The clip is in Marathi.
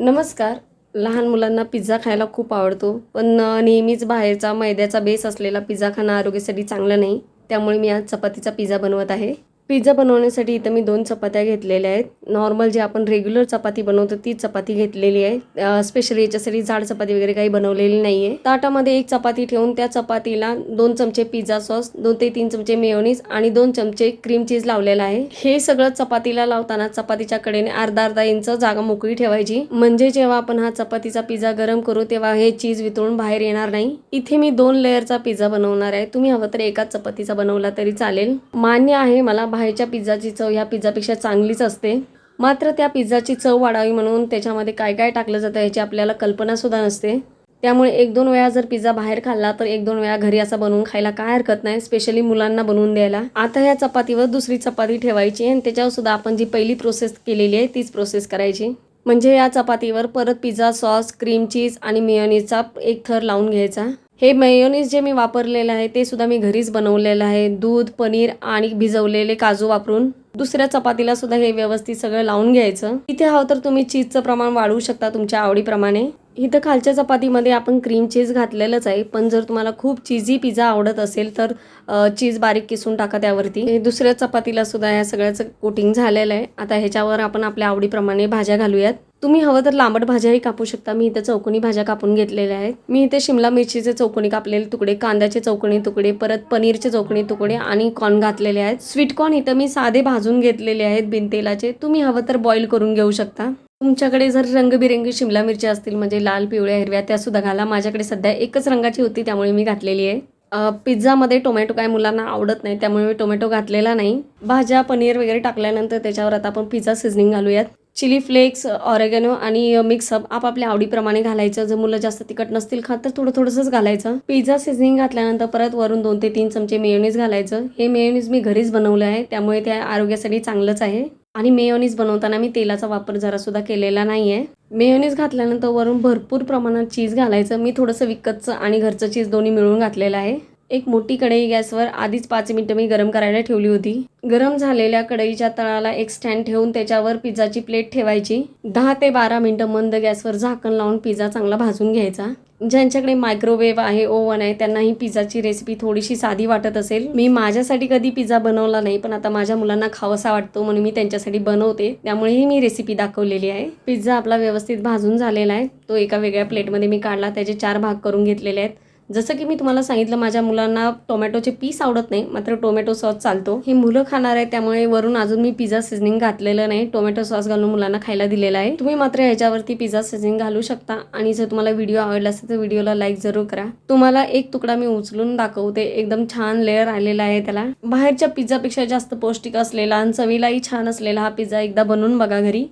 नमस्कार. लहान मुलांना पिझ्झा खायला खूप आवडतो पण नेहमीच बाहेरचा मैद्याचा बेस असलेला पिझ्झा खाणं आरोग्यासाठी चांगलं नाही त्यामुळे मी आज चपातीचा पिझ्झा बनवत आहे. पिझ्झा बनवण्यासाठी इथं मी दोन चपात्या घेतलेल्या आहेत. नॉर्मल जे आपण रेग्युलर चपाती बनवतो ती चपाती घेतलेली आहे. स्पेशली याच्यासाठी जाड चपाती वगैरे काही बनवलेली नाही आहे ताटामध्ये एक चपाती ठेवून त्या चपातीला दोन चमचे पिझ्झा सॉस दोन ते तीन चमचे मेयोनीज आणि दोन चमचे क्रीम चीज लावलेला आहे. हे सगळं चपातीला लावताना चपातीच्या कडेने अर्धा अर्धा इंच जागा मोकळी ठेवायची. म्हणजे जेव्हा आपण हा चपातीचा पिझ्झा गरम करू तेव्हा हे चीज वितळून बाहेर येणार नाही. इथे मी दोन लेअरचा पिझ्झा बनवणार आहे. तुम्ही हवं तर एकाच चपातीचा बनवला तरी चालेल. मान्य आहे मला बाहेरच्या पिझ्झाची चव ह्या पिझ्झापेक्षा चांगलीच असते. मात्र त्या पिझ्झाची चव वाढावी म्हणून त्याच्यामध्ये काय काय टाकलं जातं याची आपल्याला कल्पनासुद्धा नसते. त्यामुळे एक दोन वेळा जर पिझ्झा बाहेर खाल्ला तर एक दोन वेळा घरी असा बनवून खायला काय हरकत नाही स्पेशली मुलांना बनवून द्यायला. आता ह्या चपातीवर दुसरी चपाती ठेवायची आणि त्याच्यावर सुद्धा आपण जी पहिली प्रोसेस केलेली आहे तीच प्रोसेस करायची. म्हणजे या चपातीवर परत पिझ्झा सॉस क्रीम चीज आणि मेयोनीजचा एक थर लावून घ्यायचा. हे मेयोनीज जे मी वापरलेलं आहे ते सुद्धा मी घरीच बनवलेलं आहे. दूध पनीर आणि भिजवलेले काजू वापरून दुसऱ्या चपातीला सुद्धा हे व्यवस्थित सगळं लावून घ्यायचं. इथे हवं तर तुम्ही चीजचं प्रमाण वाढवू शकता तुमच्या आवडीप्रमाणे. इथं खालच्या चपातीमध्ये आपण क्रीम चीज घातलेलंच आहे पण जर तुम्हाला खूप चीजी पिझ्झा आवडत असेल तर चीज बारीक किसून टाका त्यावरती. हे दुसऱ्या चपातीला सुद्धा या सगळ्याचं कोटिंग झालेलं आहे. आता ह्याच्यावर आपण आपल्या आवडीप्रमाणे भाज्या घालूयात. तुम्ही हवं तर लांबट भाज्याही कापू शकता. मी इथं चौकोनी भाज्या कापून घेतलेल्या आहेत. मी इथे शिमला मिरचीचे चौकोनी कापलेले तुकडे कांद्याचे चौकोनी तुकडे परत पनीरचे चौकोनी तुकडे आणि कॉर्न घातलेले आहेत. स्वीट कॉर्न इथं मी साधे भाजून घेतलेले आहेत बिनतेलाचे. तुम्ही हवं तर बॉईल करून घेऊ शकता. तुमच्याकडे जर रंगबिरंगी शिमला मिरच्या असतील म्हणजे लाल पिवळ्या हिरव्या त्या सुद्धा घाला. माझ्याकडे सध्या एकच रंगाची होती त्यामुळे मी घातलेली आहे. पिझ्झामध्ये टोमॅटो काय मुलांना आवडत नाही त्यामुळे मी टोमॅटो घातलेला नाही. भाज्या पनीर वगैरे टाकल्यानंतर त्याच्यावर आता आपण पिझ्झा सिझनिंग घालूयात. चिली फ्लेक्स ऑरेगॅनो आणि मिक्सअप आपापल्या आवडीप्रमाणे घालायचं. जर मुलं जास्त तिखट नसतील खात तर थोडं थोडंसंच घालायचं. पिझ्झा सिझनिंग घातल्यानंतर परत वरून दोन ते तीन चमचे मेयोनीज घालायचं. हे मेयोनीज मी घरीच बनवलं आहे. त्यामुळे ते आरोग्यासाठी चांगलंच आहे. आणि मेयोनीज बनवताना मी तेलाचा वापर जरासुद्धा केलेला नाही आहे मेयोनीज घातल्यानंतर वरून भरपूर प्रमाणात चीज घालायचं. मी थोडंसं विकतचं आणि घरचं चीज दोन्ही मिळून घातलेलं आहे. एक मोठी कढई गॅसवर आधीच पाच मिनटं मी गरम करायला ठेवली होती. गरम झालेल्या कढईच्या तळाला एक स्टँड ठेवून त्याच्यावर पिझ्झाची प्लेट ठेवायची. दहा ते बारा मिनटं मंद गॅसवर झाकण लावून पिझ्झा चांगला भाजून घ्यायचा. ज्यांच्याकडे मायक्रोवेव्ह आहे ओव्हन आहे त्यांना ही पिझ्झाची रेसिपी थोडीशी साधी वाटत असेल. मी माझ्यासाठी कधी पिझ्झा बनवला नाही पण आता माझ्या मुलांना खावासा वाटतो म्हणून मी त्यांच्यासाठी बनवते. त्यामुळे ही मी रेसिपी दाखवलेली आहे. पिझ्झा आपला व्यवस्थित भाजून झालेला आहे. तो एका वेगळ्या प्लेटमध्ये मी काढला. त्याचे चार भाग करून घेतलेले आहेत. जसं की मी तुम्हाला सांगितलं माझ्या मुलांना टोमॅटोचे पीस आवडत नाही मात्र टोमॅटो सॉस चालतो. हे मुलं खाणार आहे त्यामुळे वरून अजून मी पिझ्झा सिझनिंग घातलेलं नाही. टोमॅटो सॉस घालून मुलांना खायला दिलेला आहे. तुम्ही मात्र ह्याच्यावरती पिझ्झा सिझनिंग घालू शकता आणि जर तुम्हाला व्हिडिओ आवडला असेल तर व्हिडिओला लाईक जरूर करा. तुम्हाला एक तुकडा मी उचलून दाखवते. एकदम छान लेअर आलेला आहे त्याला. बाहेरच्या पिझ्झापेक्षा जास्त पौष्टिक असलेला आणि चवीलाही छान असलेला हा पिझ्झा एकदा बनवून बघा घरी.